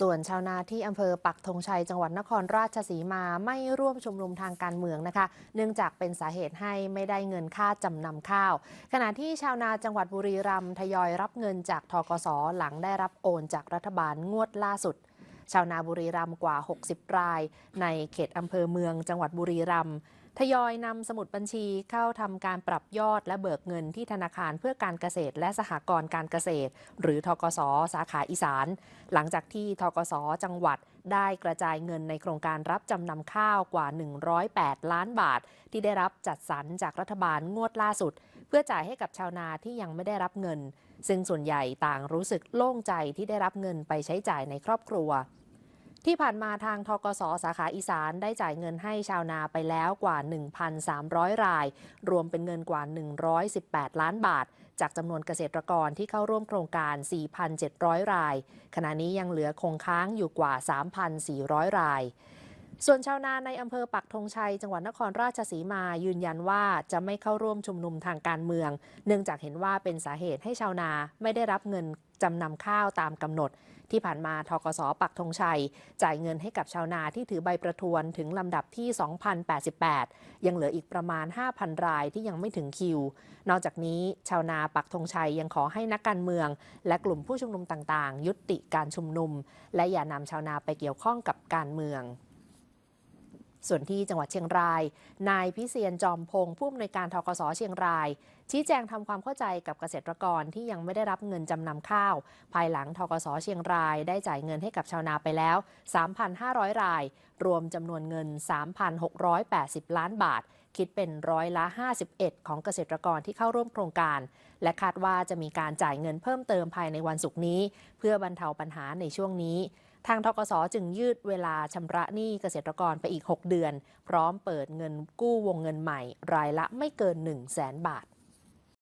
ส่วนชาวนาที่อำเภอปักธงชัยจังหวัดนครราชสีมาไม่ร่วมชุมนุมทางการเมืองนะคะ เนื่องจากเป็นสาเหตุให้ไม่ได้เงินค่าจำนำข้าว ขณะที่ชาวนาจังหวัดบุรีรัมย์ทยอยรับเงินจากทกสหลังได้รับโอนจากรัฐบาลงวดล่าสุด ชาวนาบุรีรัมย์กว่า 60 ราย ในเขตอำเภอเมืองจังหวัดบุรีรัมย์ทยอยนำสมุดบัญชีเข้าทำการปรับยอดและเบิกเงินที่ธนาคารเพื่อการเกษตรและสหกรณ์การเกษตร หรือทกส สาขาอีสาน หลังจากที่ทกส จังหวัด ได้กระจายเงินในโครงการรับจำนำข้าวกว่า 108 ล้านบาท ที่ได้รับจัดสรรจากรัฐบาลงวดล่าสุด เพื่อจ่ายให้กับชาวนาที่ยังไม่ได้รับเงิน ซึ่งส่วนใหญ่ต่างรู้สึกโล่งใจที่ได้รับเงินไปใช้จ่ายในครอบครัว ที่ผ่านมาทางทกสสาขาอีสานได้จ่ายเงินให้ชาวนาไปแล้วกว่า 1,300 ราย รวมเป็นเงินกว่า 118 ล้านบาท จากจำนวนเกษตรกรที่เข้าร่วมโครงการ 4,700 ราย ขณะนี้ยังเหลือคงค้างอยู่กว่า 3,400 ราย ส่วนชาวนาในอำเภอปักธงชัย จังหวัดนครราชสีมายืนยันว่าจะไม่เข้าร่วมชุมนุมทางการเมือง เนื่องจากเห็นว่าเป็นสาเหตุให้ชาวนาไม่ได้รับเงินจำนำข้าวตามกำหนด ที่ผ่านมาทกสปักธงชัย จ่ายเงินให้กับชาวนาที่ถือใบประทวนถึงลำดับที่ 2,088 ยังเหลืออีกประมาณ 5,000 รายที่ยังไม่ถึงคิว นอกจากนี้ชาวนาปักธงชัยยังขอให้นักการเมือง และกลุ่มผู้ชุมนุมต่างๆ ยุติการชุมนุม และอย่านำชาวนาไปเกี่ยวข้องกับการเมือง ส่วนที่จังหวัดเชียงราย นายพิเศียนจอมพงศ์ผู้อำนวยการทกสเชียงราย ชี้แจงทำความเข้าใจกับเกษตรกรที่ยังไม่ได้รับเงินจำนำข้าว ภายหลังทกสเชียงราย ได้จ่ายเงินให้กับชาวนาไปแล้ว 3,500 ราย รวมจำนวนเงิน 3,680 ล้านบาท คิดเป็นร้อยละ 51 ของเกษตรกรที่เข้าร่วมโครงการ และคาดว่าจะมีการจ่ายเงินเพิ่มเติมภายในวันศุกร์นี้ เพื่อบรรเทาปัญหาในช่วงนี้ ทางทกสจึงยืดเวลาชำระหนี้เกษตรกรไปอีก 6 เดือน พร้อมเปิดเงินกู้วงเงินใหม่ รายละไม่เกิน 1 0 0 0 0แสนบาท